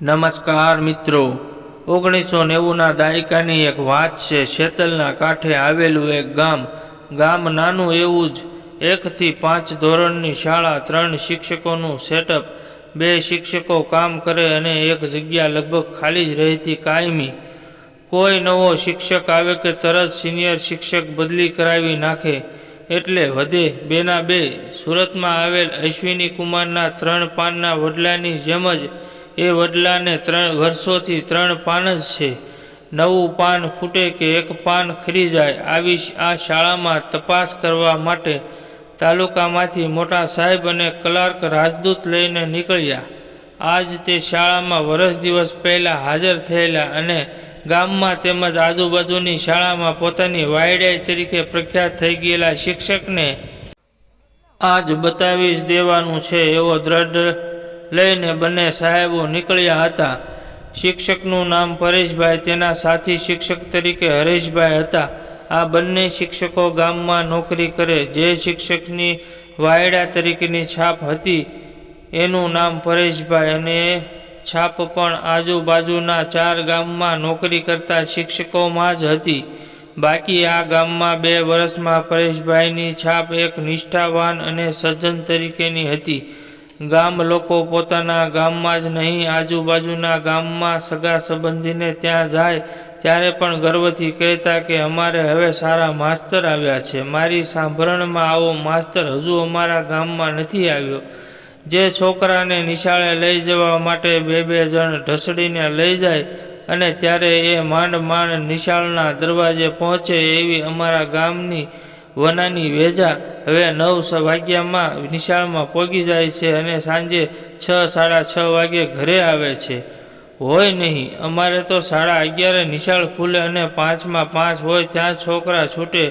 નમસ્કાર મિત્રો. ઓગણીસો નેવુંના દાયકાની એક વાત છે, શેતલના કાંઠે આવેલું એક ગામ. ગામ નાનું એવું જ, એકથી પાંચ ધોરણની શાળા, ત્રણ શિક્ષકોનું સેટઅપ. બે શિક્ષકો કામ કરે અને એક જગ્યા લગભગ ખાલી જ રહેતી કાયમી. કોઈ નવો શિક્ષક આવે કે તરત સિનિયર શિક્ષક બદલી કરાવી નાખે, એટલે વધે બેના બે. સુરતમાં આવેલ અશ્વિની કુમારના ત્રણ પાનના વડલાની જેમ જ એ વડલાને ત્રણ વર્ષોથી ત્રણ પાન જ છે. નવું પાન ફૂટે કે એક પાન ખરી જાય, આવી આ શાળામાં તપાસ કરવા માટે તાલુકામાંથી મોટા સાહેબ અને ક્લાર્ક રાજદૂત લઈને નીકળ્યા. આજ તે શાળામાં વર્ષ દિવસ પહેલાં હાજર થયેલા અને ગામમાં તેમજ આજુબાજુની શાળામાં પોતાની વાયડાઈ તરીકે પ્રખ્યાત થઈ ગયેલા શિક્ષકને આજ બતાવી દેવાનું છે એવો દ્રઢ લઈને બંને સાહેબો નીકળ્યા હતા. શિક્ષકનું નામ પરેશભાઈ, તેના સાથી શિક્ષક તરીકે હરેશભાઈ હતા. આ બંને શિક્ષકો ગામમાં નોકરી કરે. જે શિક્ષકની વાયડા તરીકેની છાપ હતી, એનું નામ પરેશભાઈ અને છાપ પણ આજુબાજુના ચાર ગામમાં નોકરી કરતા શિક્ષકોમાં જ હતી. બાકી આ ગામમાં બે વર્ષમાં પરેશભાઈની છાપ એક નિષ્ઠાવાન અને સજ્જન તરીકેની હતી. ગામ લોકો પોતાના ગામમાં જ નહીં, આજુબાજુના ગામમાં સગા સંબંધીને ત્યાં જાય, ત્યારે પણ ગર્વથી કહેતા કે અમારે હવે સારા માસ્તર આવ્યા છે. મારી સાંભળણમાં આવો માસ્તર હજુ અમારા ગામમાં નથી આવ્યો. જે છોકરાને નિશાળે લઈ જવા માટે બે બે જણ ઢસડીને લઈ જાય અને ત્યારે એ માંડ માંડ નિશાળના દરવાજે પહોંચે એવી અમારા ગામની વનાની વેજા હવે નવ વાગ્યામાં નિશાળમાં પોગી જાય છે અને સાંજે છ, સાડા છ વાગે ઘરે આવે છે. હોય નહીં, અમારે તો સાડા અગિયારે નિશાળ ખુલે અને પાંચમાં પાંચ હોય ત્યાં છોકરા છૂટે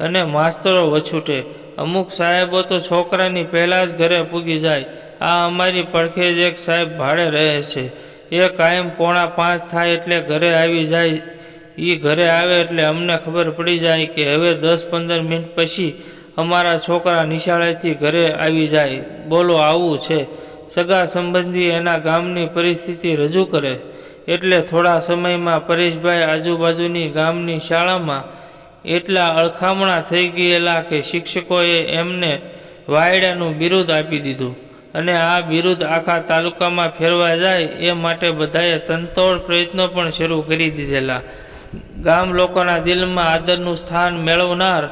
અને માસ્તરો વછૂટે. અમુક સાહેબો તો છોકરાની પહેલાં જ ઘરે પૂગી જાય. આ અમારી પડખે જ એક સાહેબ ભાડે રહે છે. એ કાયમ પોણા પાંચ થાય એટલે ઘરે આવી જાય એ ઘરે આવે એટલે અમને ખબર પડી જાય કે હવે દસ પંદર મિનિટ પછી અમારા છોકરા નિશાળેથી ઘરે આવી જાય. બોલો, આવું છે. સગા સંબંધી એના ગામની પરિસ્થિતિ રજૂ કરે. એટલે થોડા સમયમાં પરેશભાઈ આજુબાજુની ગામની શાળામાં એટલા અળખામણા થઈ ગયેલા કે શિક્ષકોએ એમને વાયડાનું બિરુદ આપી દીધું. અને આ બિરુદ આખા તાલુકામાં ફેરવા જાય એ માટે બધાએ તનતોડ પ્રયત્નો પણ શરૂ કરી દીધેલા. ગામ લોકોના દિલમાં આદરનું સ્થાન મેળવનાર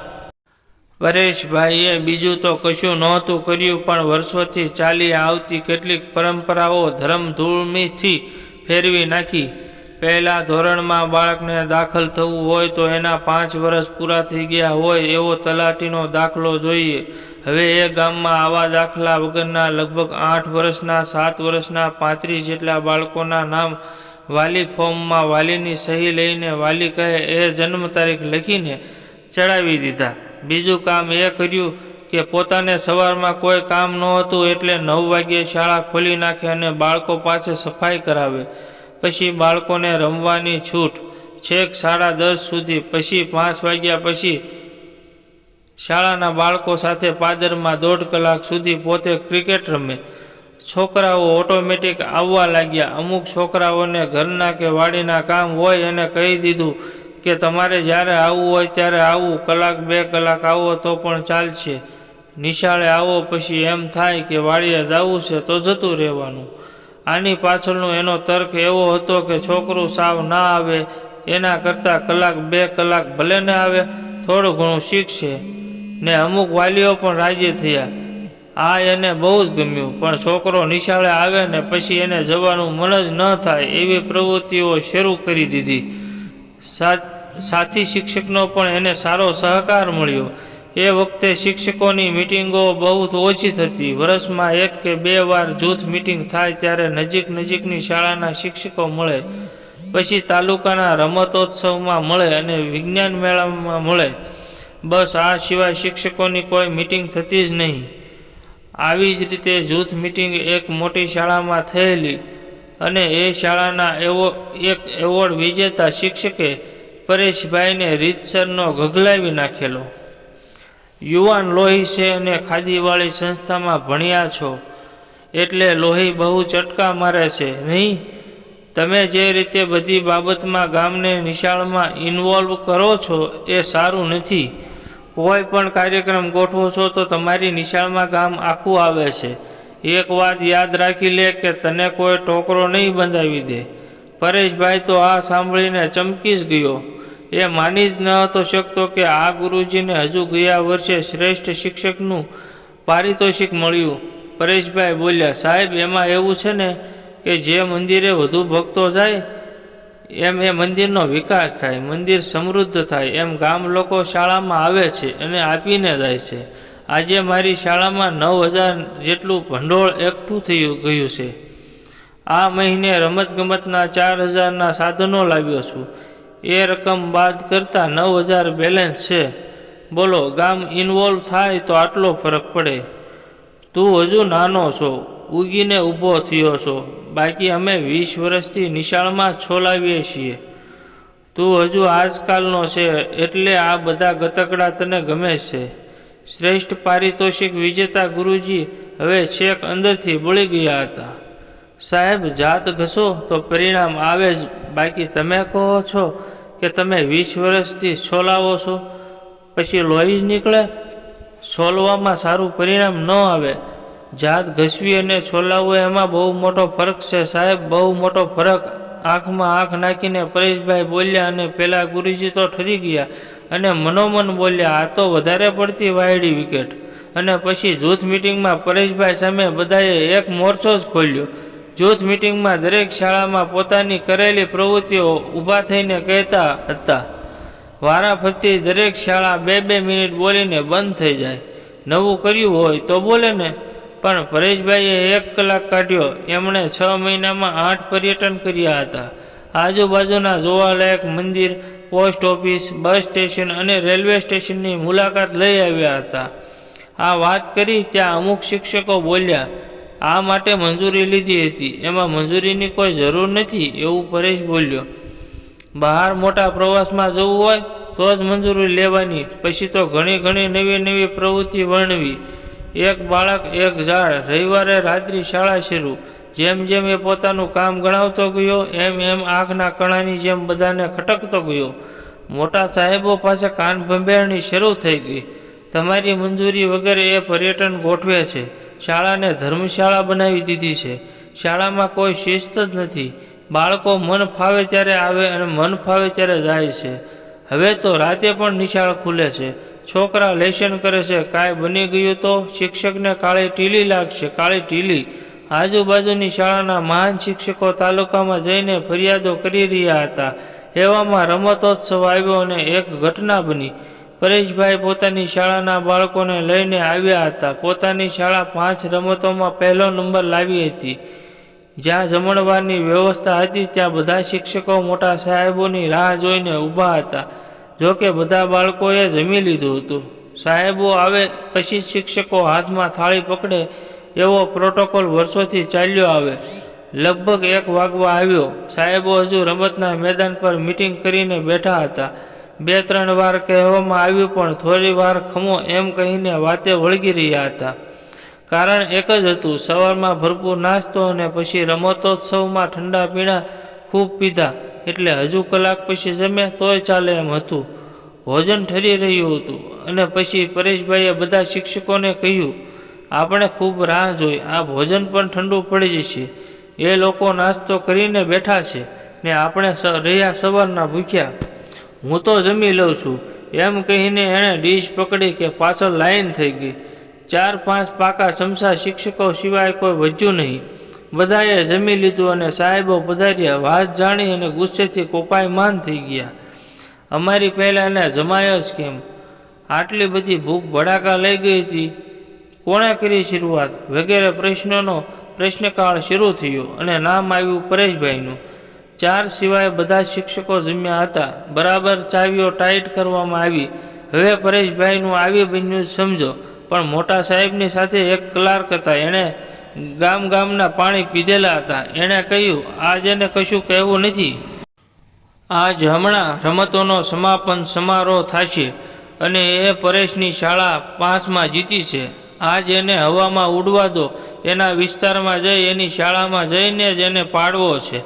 પરેશભાઈએ બીજું તો કશું નહોતું કર્યું, પણ વર્ષોથી ચાલી આવતી કેટલીક પરંપરાઓ ધર્મધૂળમીથી ફેરવી નાખી. પહેલા ધોરણમાં બાળકને દાખલ થવું હોય તો એના પાંચ વર્ષ પૂરા થઈ ગયા હોય એવો તલાટીનો દાખલો જોઈએ. હવે એ ગામમાં આવા દાખલા વગરના લગભગ આઠ વર્ષના, સાત વર્ષના, પાંત્રીસ જેટલા બાળકોના નામ વાલી ફોર્મમાં વાલીની સહી લઈને વાલી કહે, એ જન્મ તારીખ લખીને ચડાવી દીધા. બીજું કામ એ કર્યું કે પોતાને સવારમાં કોઈ કામ નહોતું એટલે નવ વાગ્યે શાળા ખોલી નાખે અને બાળકો પાસે સફાઈ કરાવે. પછી બાળકોને રમવાની છૂટ. છેક સાડા દસ સુધી, પછી પાંચ વાગ્યા પછી શાળાના બાળકો સાથે પાદરમાં દોઢ કલાક સુધી પોતે ક્રિકેટ રમે. છોકરાઓ ઓટોમેટિક આવવા લાગ્યા. અમુક છોકરાઓને ઘરના કે વાડીના કામ હોય એને કહી દીધું કે તમારે જ્યારે આવવું હોય ત્યારે આવવું કલાક બે કલાક આવો તો પણ ચાલશે. નિશાળે આવો પછી એમ થાય કે વાડીએ જવું છે તો જતું રહેવાનું. આની પાછળનો એનો તર્ક એવો હતો કે છોકરું સાવ ના આવે, એના કરતાં કલાક બે કલાક ભલે ન આવે, થોડું ઘણું શીખશે. ને અમુક વાલીઓ પણ રાજી થયા. આ એને બહુ જ ગમ્યું. પણ છોકરો નિશાળે આવે ને પછી એને જવાનું મન જ ન થાય એવી પ્રવૃત્તિઓ શરૂ કરી દીધી. સાથી શિક્ષકનો પણ એને સારો સહકાર મળ્યો. એ વખતે શિક્ષકોની મિટિંગો બહુ ઓછી થતી. વર્ષમાં એક કે બે વાર જૂથ મિટિંગ થાય ત્યારે નજીક નજીકની શાળાના શિક્ષકો મળે. પછી તાલુકાના રમતોત્સવમાં મળે અને વિજ્ઞાન મેળામાં મળે. બસ આ સિવાય શિક્ષકોની કોઈ મિટિંગ થતી જ નહીં. આવી જ રીતે જૂથ મિટિંગ એક મોટી શાળામાં થયેલી અને એ શાળાના એવો એક એવોર્ડ વિજેતા શિક્ષકે પરેશભાઈને રીતસરનો ગગલાવી નાખેલો. યુવાન લોહી છે અને ખાદીવાળી સંસ્થામાં ભણ્યા છો, એટલે લોહી બહુ ચટકા મારે છે, નહીં? તમે જે રીતે બધી બાબતમાં ગામને નિશાળમાં ઇન્વોલ્વ કરો છો એ સારું નથી. કોઈ પણ કાર્યક્રમ ગોઠવો છો તો તમારી નિશાળમાં ગામ આખું આવે છે. એક વાત યાદ રાખી લે કે તને કોઈ ટોકરો નહીં બંધાવી દે. પરેશભાઈ તો આ સાંભળીને ચમકી જ ગયો. એ માની જ ન હતો શકતો કે આ ગુરુજીને હજુ ગયા વર્ષે શ્રેષ્ઠ શિક્ષકનું પારિતોષિક મળ્યું. પરેશભાઈ બોલ્યા, સાહેબ, એમાં એવું છે ને કે જે મંદિરે વધુ ભક્તો જાય એમ એ મંદિરનો વિકાસ થાય, મંદિર સમૃદ્ધ થાય. એમ ગામ લોકો શાળામાં આવે છે અને આપીને જાય છે. આજે મારી શાળામાં નવ હજાર જેટલું ભંડોળ એકઠું થયું ગયું છે. આ મહિને રમતગમતના ચાર હજારના સાધનો લાવ્યો છું. એ રકમ બાદ કરતાં નવ હજાર બેલેન્સ છે. બોલો, ગામ ઇન્વોલ્વ થાય તો આટલો ફરક પડે. તું હજુ નાનો છો. ઉગીને ઊભો થયો છો. બાકી અમે વીસ વર્ષથી નિશાળમાં છોલાવીએ છીએ. તું હજુ આજકાલનો છે, એટલે આ બધા ગતકડા તને ગમે છે. શ્રેષ્ઠ પારિતોષિક વિજેતા ગુરુજી હવે છેક અંદરથી બળી ગયા હતા. સાહેબ, જાત ઘસો તો પરિણામ આવે જ. બાકી તમે કહો છો કે તમે વીસ વર્ષથી છોલાવો છો, પછી લોહી જ નીકળે? છોલવામાં સારું પરિણામ ન આવે. જાત ઘસવી અને છોલાવવું એમાં બહુ મોટો ફરક છે. સાહેબ, બહુ મોટો ફરક. આંખમાં આંખ નાખીને પરેશભાઈ બોલ્યા અને પેલા ગુરુજી તો ઠરી ગયા અને મનોમન બોલ્યા, આ તો વધારે પડતી વાયડી વિકેટ. અને પછી જૂથ મિટિંગમાં પરેશભાઈ સામે બધાએ એક મોરચો જ ખોલ્યો. જૂથ મિટિંગમાં દરેક શાળામાં પોતાની કરેલી પ્રવૃત્તિઓ ઊભા થઈને કહેતા હતા. વારાફરતી દરેક શાળા બે બે મિનિટ બોલીને બંધ થઈ જાય. નવું કર્યું હોય તો બોલે ને. પણ પરેશભાઈએ એક કલાક કાઢ્યો. એમણે છ મહિનામાં આઠ પર્યટન કર્યા હતા. આજુબાજુના જોવાલાયક મંદિર, પોસ્ટ ઓફિસ, બસ સ્ટેશન અને રેલવે સ્ટેશનની મુલાકાત લઈ આવ્યા હતા. આ વાત કરી ત્યાં અમુક શિક્ષકો બોલ્યા, આ માટે મંજૂરી લીધી હતી. એમાં મંજૂરીની કોઈ જરૂર નથી, એવું પરેશ બોલ્યો. બહાર મોટા પ્રવાસમાં જવું હોય તો જ મંજૂરી લેવાની. પછી તો ઘણી ઘણી નવી નવી પ્રવૃત્તિ વર્ણવી. એક બાળક, એક ઝાડ. રવિવારે રાત્રિ શાળા શરૂ. જેમ જેમ એ પોતાનું કામ ગણાવતો ગયો, એમ એમ આંખના કણાની જેમ બધાને ખટકતો ગયો. મોટા સાહેબો પાસે કાન ભંભેરણી શરૂ થઈ ગઈ. તમારી મંજૂરી વગેરે એ પર્યટન ગોઠવે છે. શાળાને ધર્મશાળા બનાવી દીધી છે. શાળામાં કોઈ શિસ્ત જ નથી. બાળકો મન ફાવે ત્યારે આવે અને મન ફાવે ત્યારે જાય છે. હવે તો રાતે પણ નિશાળ ખુલે છે. છોકરા લેશન કરે છે, કાંઈ બની ગયું તો શિક્ષકને કાળી ટીલી લાગશે, કાળી ટીલી આજુબાજુની શાળાના મહાન શિક્ષકો તાલુકામાં જઈને ફરિયાદો કરી રહ્યા હતા. એવામાં રમતોત્સવ આવ્યો અને એક ઘટના બની. પરેશભાઈ પોતાની શાળાના બાળકોને લઈને આવ્યા હતા. પોતાની શાળા પાંચ રમતોમાં પહેલો નંબર લાવી હતી. જ્યાં જમણવારની વ્યવસ્થા હતી, ત્યાં બધા શિક્ષકો મોટા સાહેબોની રાહ જોઈને ઊભા હતા. જો કે બધા બાળકોએ જમી લીધું હતું. સાહેબો આવે પછી શિક્ષકો હાથમાં થાળી પકડે એવો પ્રોટોકોલ વર્ષોથી ચાલ્યો આવે. લગભગ એક વાગવા આવ્યો. સાહેબો હજુ રમતના મેદાન પર મિટિંગ કરીને બેઠા હતા. બે ત્રણ વાર કહેવામાં આવ્યું પણ થોડી વાર ખમો એમ કહીને વાતે વળગી રહ્યા હતા. કારણ એક જ હતું, સવારમાં ભરપૂર નાસ્તો અને પછી રમતોત્સવમાં ઠંડા પીણા ખૂબ પીધા. એટલે હજુ કલાક પછી જમે તોય ચાલે એમ હતું. ભોજન ઠરી રહ્યું હતું અને પછી પરેશભાઈએ બધા શિક્ષકોને કહ્યું, આપણે ખૂબ રાહ જોઈ. આ ભોજન પણ ઠંડુ પડી જશે. એ લોકો નાસ્તો કરીને બેઠા છે ને આપણે રહ્યા સવારના ભૂખ્યા. હું તો જમી લઉં છું. એમ કહીને એણે ડીશ પકડી કે પાછળ લાઈન થઈ ગઈ. ચાર પાંચ પાકા ચમચા શિક્ષકો સિવાય કોઈ વધ્યું નહીં. બધાએ જમી લીધું અને સાહેબો પધાર્યા. વાત જાણી અને ગુસ્સેથી કોપાયમાન થઈ ગયા. અમારી પહેલાં એને જમાય જ કેમ? આટલી બધી ભૂખ ભડાકા લઈ ગઈ હતી. કોણે કરી શરૂઆત? વગેરે પ્રશ્નોનો પ્રશ્નકાળ શરૂ થયો અને નામ આવ્યું પરેશભાઈનું. ચાર સિવાય બધા શિક્ષકો જમ્યા હતા. બરાબર ચાવીઓ ટાઈટ કરવામાં આવી. હવે પરેશભાઈનું આવી બન્યું સમજો. પણ મોટા સાહેબની સાથે એક ક્લાર્ક હતા. એણે ગામ ગામના પાણી પીધેલા હતા. એણે કહ્યું, આજ એને કશું કહેવું નથી. આજ હમણાં રમતોનો સમાપન સમારોહ થશે અને એ પરેશની શાળા પાંચમાં જીતી છે. આજ એને હવામાં ઉડવા દો. એના વિસ્તારમાં જઈ એની શાળામાં જઈને જ એને પાડવો છે.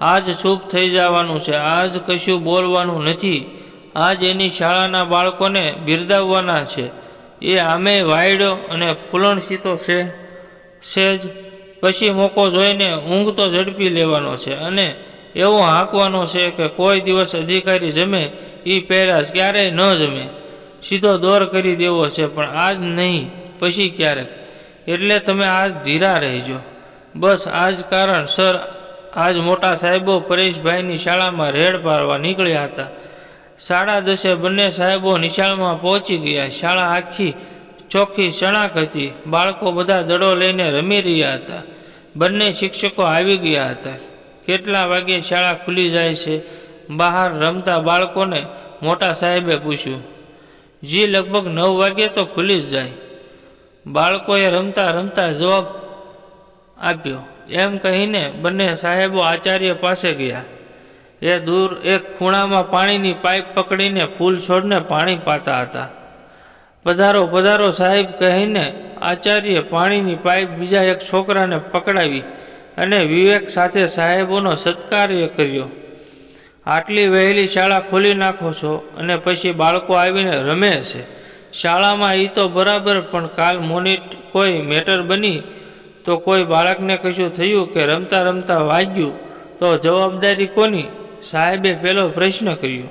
આજ ચૂપ થઈ જવાનું છે. આજ કશું બોલવાનું નથી. આજ એની શાળાના બાળકોને બિરદાવવાના છે. એ આમે વાયડો અને ફૂલણસીતો છે. છે જ પછી મોકો જોઈને ઊંઘ તો ઝડપી લેવાનો છે અને એવો હાંકવાનો છે કે કોઈ દિવસ અધિકારી જમે એ પહેરાશ ક્યારેય ન જમે. સીધો દોર કરી દેવો છે, પણ આજ નહીં, પછી ક્યારેક. એટલે તમે આજ ધીરા રહેજો. બસ આજ કારણ સર, આજ મોટા સાહેબો પરેશભાઈની શાળામાં રેડ પાડવા નીકળ્યા હતા. સાડા દસે બંને સાહેબો નિશાળમાં પહોંચી ગયા. શાળા આખી ચોખ્ખી શણાક હતી. બાળકો બધા દડો લઈને રમી રહ્યા હતા. બંને શિક્ષકો આવી ગયા હતા. કેટલા વાગે શાળા ખુલી જાય છે? બહાર રમતા બાળકોને મોટા સાહેબે પૂછ્યું. જી, લગભગ નવ વાગે તો ખુલી જ જાય. બાળકોએ રમતા રમતા જવાબ આપ્યો. એમ કહીને બંને સાહેબો આચાર્ય પાસે ગયા. એ દૂર એક ખૂણામાં પાણીની પાઇપ પકડીને ફૂલ છોડને પાણી પાતા હતા. પધારો પધારો સાહેબ કહીને આચાર્ય પાણીની પાઇપ બીજા એક છોકરાને પકડાવી અને વિવેક સાથે સાહેબોનો સત્કાર્ય કર્યો. આટલી વહેલી શાળા ખોલી નાખો છો અને પછી બાળકો આવીને રમે છે. શાળામાં એ તો બરાબર, પણ કાલ મોનિટ કોઈ મેટર બની તો કોઈ બાળકને કશું થયું કે રમતા રમતા વાગ્યું તો જવાબદારી કોની? સાહેબે પેલો પ્રશ્ન કર્યો.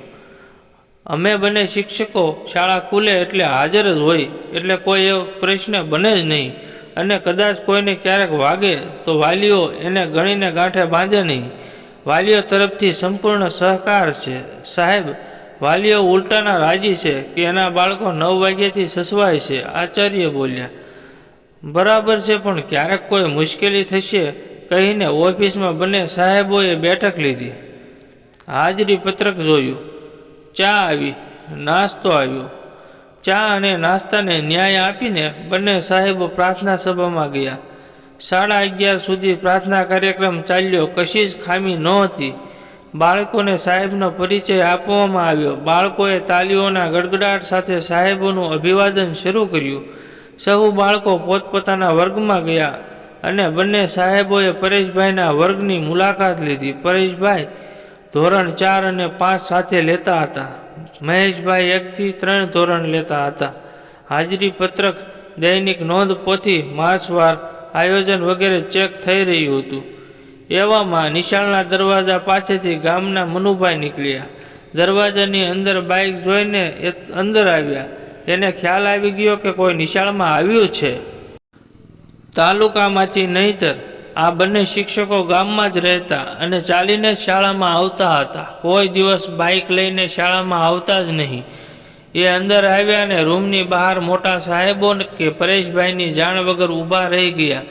અમે બંને શિક્ષકો શાળા ખુલે એટલે હાજર જ હોય, એટલે કોઈ એવો પ્રશ્ન બને જ નહીં. અને કદાચ કોઈને ક્યારેક વાગે તો વાલીઓ એને ગણીને ગાંઠે બાંધે નહીં. વાલીઓ તરફથી સંપૂર્ણ સહકાર છે. સાહેબ, વાલીઓ ઉલટાના રાજી છે કે એના બાળકો નવ વાગ્યાથી સસવાય છે, આચાર્ય બોલ્યા. બરાબર છે, પણ ક્યારેક કોઈ મુશ્કેલી થશે કહીને ઓફિસમાં બંને સાહેબોએ બેઠક લીધી. હાજરી પત્રક જોયું. ચા આવી, નાસ્તો આવ્યો. ચા અને નાસ્તાને ન્યાય આપીને બંને સાહેબો પ્રાર્થના સભામાં ગયા. સાડા અગિયાર સુધી પ્રાર્થના કાર્યક્રમ ચાલ્યો, કશી જ ખામી નહોતી બાળકોને સાહેબનો પરિચય આપવામાં આવ્યો. બાળકોએ તાલીઓના ગડગડાટ સાથે સાહેબોનું અભિવાદન શરૂ કર્યું. સહુ બાળકો પોતપોતાના વર્ગમાં ગયા અને બંને સાહેબોએ પરેશભાઈના વર્ગની મુલાકાત લીધી. પરેશભાઈ ધોરણ ચાર અને પાંચ સાથે લેતા હતા. મહેશભાઈ એકથી ત્રણ ધોરણ લેતા હતા. હાજરી પત્રક, દૈનિક નોંધ પોથી માસવાર, આયોજન વગેરે ચેક થઈ રહ્યું હતું. એવામાં નિશાળના દરવાજા પાસેથી ગામના મનુભાઈ નીકળ્યા. દરવાજાની અંદર બાઇક જોઈને એ અંદર આવ્યા. એને ખ્યાલ આવી ગયો કે કોઈ નિશાળમાં આવ્યું છે. તાલુકામાંથી નહીતર આ બંને શિક્ષકો ગામમાં જ રહેતા અને ચાલીને શાળામાં આવતા હતા. કોઈ દિવસ બાઇક લઈને શાળામાં આવતા જ નહીં. એ અંદર આવ્યા અને રૂમની બહાર મોટા સાહેબો કે પરેશભાઈની જાણ વગર ઊભા રહી ગયા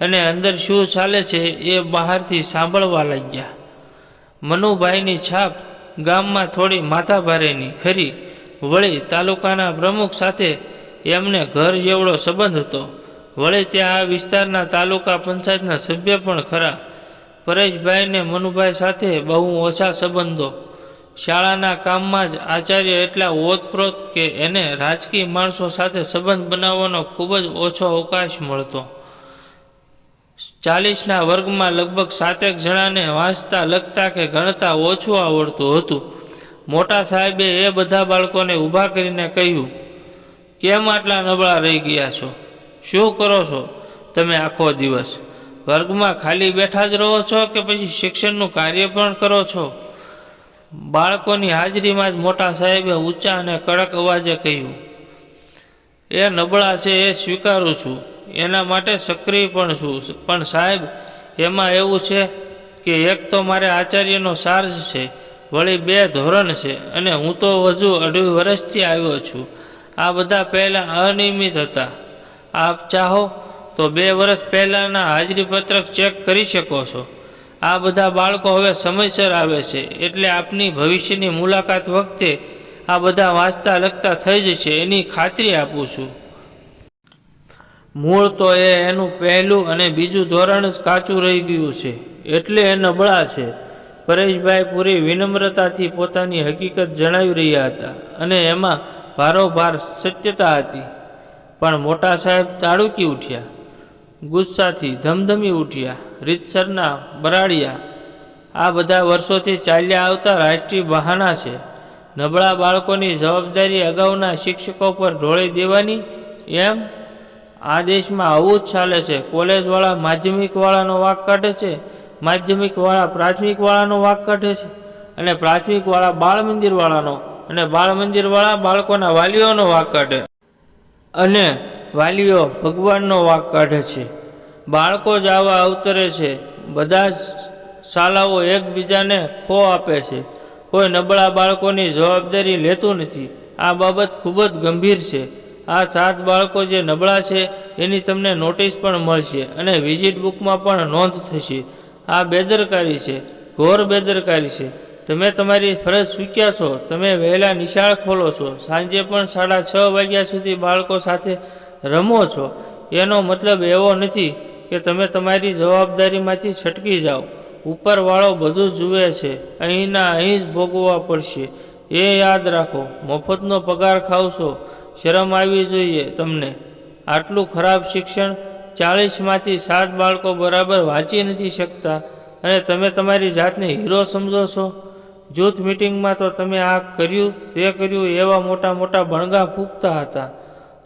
અને અંદર શું ચાલે છે એ બહારથી સાંભળવા લાગ્યા. મનુભાઈની છાપ ગામમાં થોડી માથાભારેની, ખરી. વળી તાલુકાના પ્રમુખ સાથે એમને ઘર જેવડો સંબંધ હતો. વળી ત્યાં આ વિસ્તારના તાલુકા પંચાયતના સભ્ય પણ ખરા. પરેશભાઈને મનુભાઈ સાથે બહુ ઓછા સંબંધો. શાળાના કામમાં જ આચાર્ય એટલા ઓતપ્રોત કે એને રાજકીય માણસો સાથે સંબંધ બનાવવાનો ખૂબ જ ઓછો અવકાશ મળતો. ચાલીસના વર્ગમાં લગભગ સાતેક જણાને વાંચતા, લખતા કે ગણતા ઓછું આવડતું હતું. મોટા સાહેબે એ બધા બાળકોને ઊભા કરીને કહ્યું, કેમ આટલા નબળા રહી ગયા છો? શું કરો છો? તમે આખો દિવસ વર્ગમાં ખાલી બેઠા જ રહો છો કે પછી શિક્ષણનું કાર્ય પણ કરો છો? બાળકોની હાજરીમાં જ મોટા સાહેબે ઊંચા અને કડક અવાજે કહ્યું, એ નબળા છે, એ સ્વીકારું છું. એના માટે સક્રિય પણ છું. પણ સાહેબ, એમાં એવું છે કે એક તો મારે આચાર્યનો ચાર્જ છે, વળી બે ધોરણ છે અને હું તો હજુ અઢી વર્ષથી આવ્યો છું. આ બધા પહેલાં અનિયમિત હતા. આપ ચાહો તો બે વર્ષ પહેલાંના હાજરીપત્રક ચેક કરી શકો છો. આ બધા બાળકો હવે સમયસર આવે છે. એટલે આપની ભવિષ્યની મુલાકાત વખતે આ બધા વાંચતા લખતા થઈ જશે એની ખાતરી આપું છું. મૂળ તો એ એનું પહેલું અને બીજું ધોરણ જ કાચું રહી ગયું છે. એટલે એ નબળા છે. પરેશભાઈ પૂરી વિનમ્રતાથી પોતાની હકીકત જણાવી રહ્યા હતા અને એમાં ભારોભાર સત્યતા હતી. પણ મોટા સાહેબ તાળુકી ઉઠ્યા. ગુસ્સાથી ધમધમી ઉઠ્યા. રીતસરના બરાડિયા. આ બધા વર્ષોથી ચાલ્યા આવતા રાષ્ટ્રીય બહાના છે. નબળા બાળકોની જવાબદારી અગાઉના શિક્ષકો પર ઢોળી દેવાની એમ આ દેશમાં આવું જ ચાલે છે. કોલેજવાળા માધ્યમિકવાળાનો વાક કાઢે છે, માધ્યમિકવાળા પ્રાથમિકવાળાનો વાક કાઢે છે અને પ્રાથમિકવાળા બાળ મંદિરવાળાનો અને બાળ મંદિરવાળા બાળકોના વાલીઓનો વાક કાઢે. અને વાલીઓ ભગવાનનો વાક કાઢે છે. બાળકો જ આવા અવતરે છે. બધા જ શાળાઓ એકબીજાને ખો આપે છે. કોઈ નબળા બાળકોની જવાબદારી લેતું નથી. આ બાબત ખૂબ જ ગંભીર છે. આ સાત બાળકો જે નબળા છે, એની તમને નોટિસ પણ મળશે અને વિઝિટ બુકમાં પણ નોંધ થશે. આ બેદરકારી છે. ઘોર બેદરકારી છે. તમે તમારી ફરજ ચૂક્યા છો. તમે વહેલા નિશાળ ખોલો છો. સાંજે પણ સાડા છ વાગ્યા સુધી બાળકો સાથે રમો છો. એનો મતલબ એવો નથી કે તમે તમારી જવાબદારીમાંથી છટકી જાઓ. ઉપરવાળો બધું જુએ છે. અહીંના અહીં જ ભોગવવા પડશે. એ યાદ રાખો, મફતનો પગાર ખાવશો. શરમ આવવી જોઈએ તમને. આટલું ખરાબ શિક્ષણ ચાલીસમાંથી સાત બાળકો બરાબર વાંચી નથી શકતા. અને તમે તમારી જાતને હીરો સમજો છો? જૂથ મિટિંગમાં તો તમે આ કર્યું, તે કર્યું, એવા મોટા મોટા ભણગા ફૂંકતા હતા.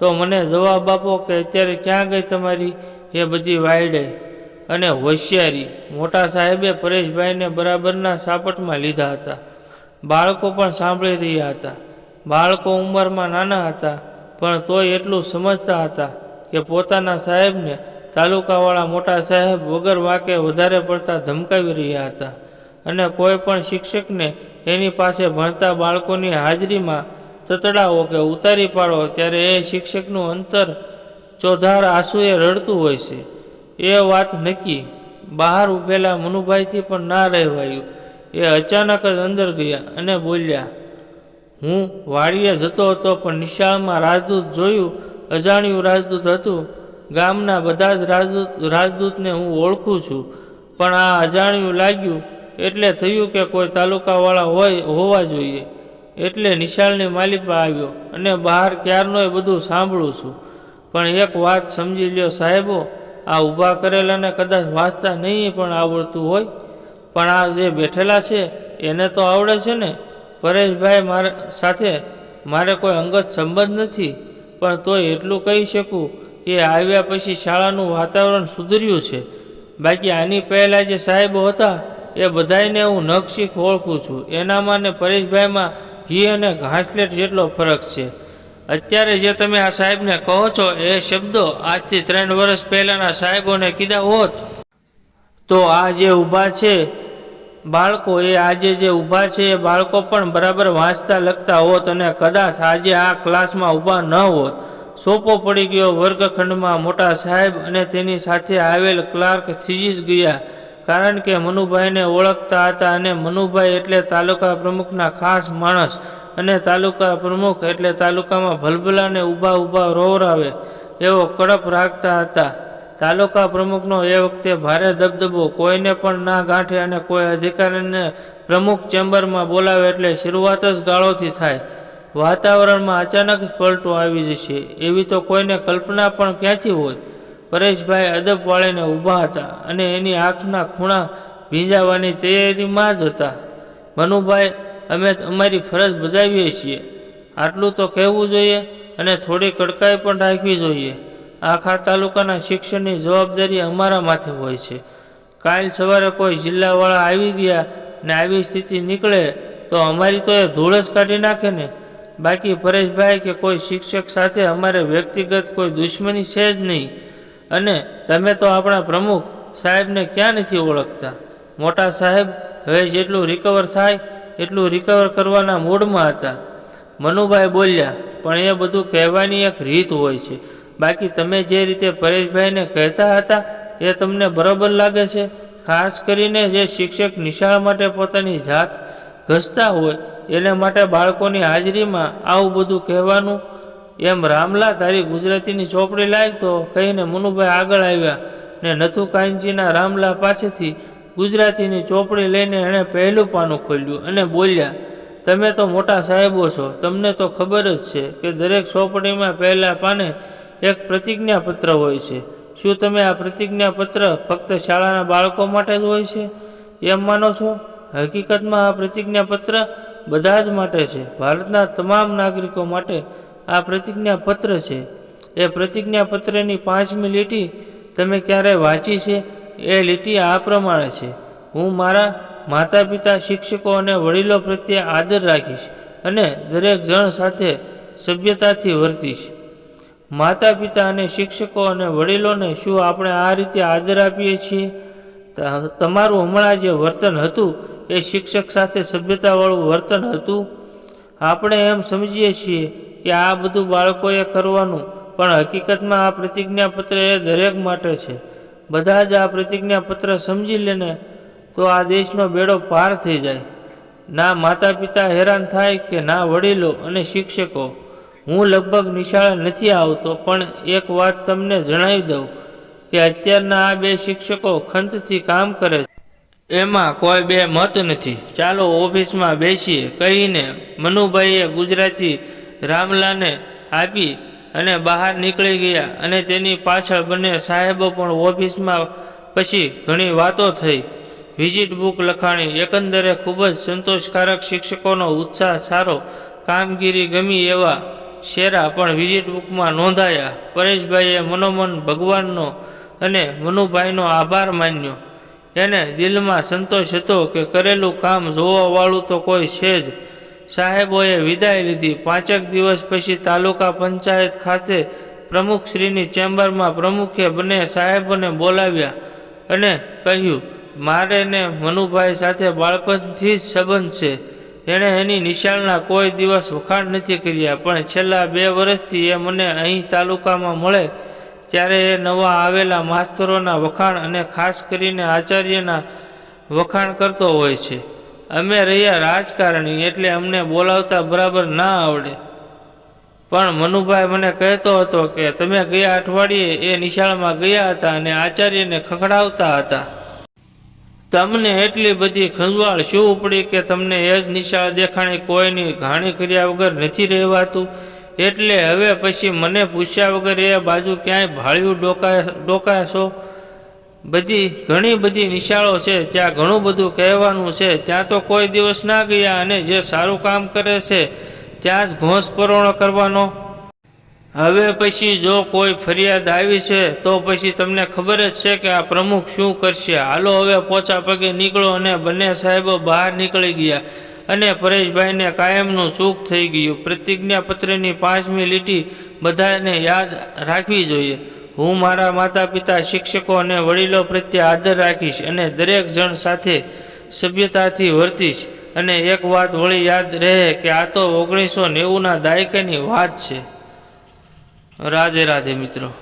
તો મને જવાબ આપો કે અત્યારે ક્યાં ગઈ તમારી? એ બધી વાયડે. અને હોશિયારી. મોટા સાહેબે પરેશભાઈને બરાબરના સાપટમાં લીધા હતા. બાળકો પણ સાંભળી રહ્યા હતા. બાળકો ઉંમરમાં નાના હતા, પણ તોય એટલું સમજતા હતા કે પોતાના સાહેબને તાલુકાવાળા મોટા સાહેબ વગર વાકે વધારે પડતા ધમકાવી રહ્યા હતા. અને કોઈ પણ શિક્ષકને એની પાસે ભણતા બાળકોની હાજરીમાં તતડાવો કે ઉતારી પાડો, ત્યારે એ શિક્ષકનું અંતર ચોધાર આંસુએ રડતું હોય છે. એ વાત નક્કી. બહાર ઊભેલા મનુભાઈથી પણ ના રહેવાયું. એ અચાનક જ અંદર ગયા અને બોલ્યા, હું વાડીએ જતો હતો, પણ નિશાળમાં રાજદૂત જોયું, અજાણ્યું રાજદૂત હતું. ગામના બધા જ રાજદૂત, રાજદૂતને હું ઓળખું છું. પણ આ અજાણ્યું લાગ્યું એટલે થયું કે કોઈ તાલુકાવાળા હોય, હોવા જોઈએ. એટલે નિશાળની માલિકમાં આવ્યો અને બહાર ક્યારનોય બધું સાંભળું છું. પણ એક વાત સમજી લ્યો સાહેબો, આ ઊભા કરેલાને કદાચ વાંચતા નહીં પણ આવડતું હોય. પણ આ જે બેઠેલા છે, એને તો આવડે છે ને. પરેશભાઈ મારે સાથે, મારે કોઈ અંગત સંબંધ નથી. પણ તોય એટલું કહી શકું કે આવ્યા પછી શાળાનું વાતાવરણ સુધર્યું છે. બાકી આની પહેલાં જે સાહેબો હતા એ બધાયને હું નખશીખ ઓળખું છું. એનામાં ને પરેશભાઈમાં ઘી અને ઘાસલેટ જેટલો ફરક છે. અત્યારે જે તમે આ સાહેબને કહો છો, એ શબ્દો આજથી ત્રણ વર્ષ પહેલાંના સાહેબોને કીધા હોત. તો આ જે ઊભા છે, બાળકો, એ આજે જે ઊભા છે, એ બાળકો પણ બરાબર વાંચતા, લખતા હોત અને કદાચ આજે આ ક્લાસમાં ઊભા ન હોત. સોપો પડી ગયો વર્ગખંડમાં મોટા સાહેબ અને તેની સાથે આવેલ ક્લાર્ક થીજી જ ગયા. કારણ કે મનુભાઈને ઓળખતા હતા અને મનુભાઈ એટલે તાલુકા પ્રમુખના ખાસ માણસ અને તાલુકા પ્રમુખ એટલે તાલુકામાં ભલભલાને ઊભા ઊભા રોવરાવે એવો કડપ રાખતા હતા. તાલુકા પ્રમુખનો એ વખતે ભારે દબદબો, કોઈને પણ ના ગાંઠે અને કોઈ અધિકારીને પ્રમુખ ચેમ્બરમાં બોલાવે એટલે શરૂઆત જ ગાળોથી થાય. વાતાવરણમાં અચાનક જ પલટો આવી જશે. એવી તો કોઈને કલ્પના પણ ક્યાંથી હોય? પરેશભાઈ અદબ વાળીને ઊભા હતા અને એની આંખના ખૂણા ભીંજાવાની તૈયારીમાં જ હતા. મનુભાઈ, અમે અમારી ફરજ બજાવીએ છીએ. આટલું તો કહેવું જોઈએ અને થોડી કડકાઈ પણ રાખવી જોઈએ. આખા તાલુકાના શિક્ષણની જવાબદારી અમારા માથે હોય છે. કાલ સવારે કોઈ જિલ્લાવાળા આવી ગયા ને આવી સ્થિતિ નીકળે તો અમારી તો એ ધૂળ જ કાઢી નાખે ને. બાકી પરેશભાઈ કે કોઈ શિક્ષક સાથે અમારે વ્યક્તિગત કોઈ દુશ્મની છે જ નહીં. અને તમે તો આપણા પ્રમુખ સાહેબને ક્યાં નથી ઓળખતા? મોટા સાહેબ હવે જેટલું રિકવર થાય, એટલું રિકવર કરવાના મૂડમાં હતા. મનુભાઈ બોલ્યા, પણ એ બધું કહેવાની એક રીત હોય છે. બાકી તમે જે રીતે પરેશભાઈને કહેતા હતા, એ તમને બરાબર લાગે છે? ખાસ કરીને જે શિક્ષક નિશાળ માટે પોતાની જાત ઘસતા હોય, એને માટે બાળકોની હાજરીમાં આવું બધું કહેવાનું એમ રામલા તારી ગુજરાતીની ચોપડી લાવી તો કહીને મનુભાઈ આગળ આવ્યા ને નથુ કાંજીના રામલા પાસેથી ગુજરાતીની ચોપડી લઈને એણે પહેલું પાનું ખોલ્યું અને બોલ્યા, તમે તો મોટા સાહેબો છો, તમને તો ખબર જ છે કે દરેક ચોપડીમાં પહેલાં પાને એક પ્રતિજ્ઞાપત્ર હોય છે. શું તમે આ પ્રતિજ્ઞાપત્ર ફક્ત શાળાના બાળકો માટે જ હોય છે? એમ માનો છો? હકીકતમાં આ પ્રતિજ્ઞાપત્ર બધા જ માટે છે. ભારતના તમામ નાગરિકો માટે આ પ્રતિજ્ઞાપત્ર છે. એ પ્રતિજ્ઞાપત્રની પાંચમી લીટી તમે ક્યારે વાંચી છે? એ લીટી આ પ્રમાણે છે. હું મારા માતા પિતા શિક્ષકો અને વડીલો પ્રત્યે આદર રાખીશ અને દરેક જણ સાથે સભ્યતાથી વર્તીશ. માતા પિતા અને શિક્ષકો અને વડીલોને શું આપણે આ રીતે આદર આપીએ છીએ? તમારું હમણાં જે વર્તન હતું, એ શિક્ષક સાથે સભ્યતાવાળું વર્તન હતું? આપણે એમ સમજીએ છીએ કે આ બધું બાળકોએ કરવાનું. પણ હકીકતમાં આ પ્રતિજ્ઞાપત્ર એ દરેક માટે છે. બધા જ આ પ્રતિજ્ઞાપત્ર સમજી લેને તો આ દેશનો બેડો પાર થઈ જાય. ના માતા પિતા હેરાન થાય કે ના વડીલો અને શિક્ષકો. હું લગભગ નિશાળે નથી આવતો, પણ એક વાત તમને જણાવી દઉં કે અત્યારના આ બે શિક્ષકો ખંતથી કામ કરે છે. એમાં કોઈ બે મત નથી. ચાલો ઓફિસમાં બેસીએ. કહીને મનુભાઈએ ગુજરાતી રામલાને આપી અને બહાર નીકળી ગયા અને તેની પાછળ બંને સાહેબો પણ ઓફિસમાં પછી ઘણી વાતો થઈ. વિઝિટ બુક લખાણી એકંદરે ખૂબ જ સંતોષકારક શિક્ષકોનો ઉત્સાહ, સારો કામગીરી ગમી એવા શેરા પણ વિઝિટ બુકમાં નોંધાયા. પરેશભાઈએ મનોમન ભગવાનનો અને મનુભાઈનો આભાર માન્યો. એને દિલમાં સંતોષ હતો કે કરેલું કામ જોવાવાળું તો કોઈ છે જ સાહેબોએ વિદાય લીધી. પાંચેક દિવસ પછી તાલુકા પંચાયત ખાતે પ્રમુખશ્રીની ચેમ્બરમાં પ્રમુખે બંને સાહેબોને બોલાવ્યા અને કહ્યું, મારે ને મનુભાઈ સાથે બાળપણથી જ સંબંધ છે. એણે એની નિશાળના કોઈ દિવસ વખાણ નથી કર્યા, પણ છેલ્લા બે વર્ષથી એ મને અહીં તાલુકામાં મળે ત્યારે એ નવા આવેલા માસ્તરોના વખાણ અને ખાસ કરીને આચાર્યના વખાણ કરતો હોય છે. અમે રહ્યા રાજકારણી એટલે અમને બોલાવતા બરાબર ના આવડે. પણ મનુભાઈ મને કહેતો હતો કે તમે ગયા અઠવાડિયે એ નિશાળમાં ગયા હતા અને આચાર્યને ખખડાવતા હતા. તમને એટલી બધી ખંજવાળ શું ઉપડી કે તમને એ જ નિશાળ દેખાણી કોઈની ઘાણી કર્યા વગર નથી રહેવાતું? એટલે હવે પછી મને પૂછ્યા વગર એ બાજુ ક્યાંય ભાળ્યું ડોકા, ડોકાશો? બધી, ઘણી બધી નિશાળો છે, ત્યાં ઘણું બધું કહેવાનું છે. ત્યાં તો કોઈ દિવસ ના ગયા અને જે સારું કામ કરે છે, ત્યાં જ ઘોંસ પરોણો કરવાનો. હવે પછી જો કોઈ ફરિયાદ આવી છે, તો પછી તમને ખબર જ છે કે આ પ્રમુખ શું કરશે. હાલો, હવે પોચા પગે નીકળો અને બંને સાહેબો બહાર નીકળી ગયા અને પરેશભાઈને કાયમનું સુખ થઈ ગયું. પ્રતિજ્ઞાપત્રની પાંચમી લીટી બધાને યાદ રાખવી જોઈએ. હું મારા માતા પિતા શિક્ષકો અને વડીલો પ્રત્યે આદર રાખીશ અને દરેક જણ સાથે સભ્યતાથી વર્તીશ. અને એક વાત વળી યાદ રહે કે આ તો ઓગણીસો નેવુંના દાયકાની વાત છે. રાધે રાધે મિત્રો.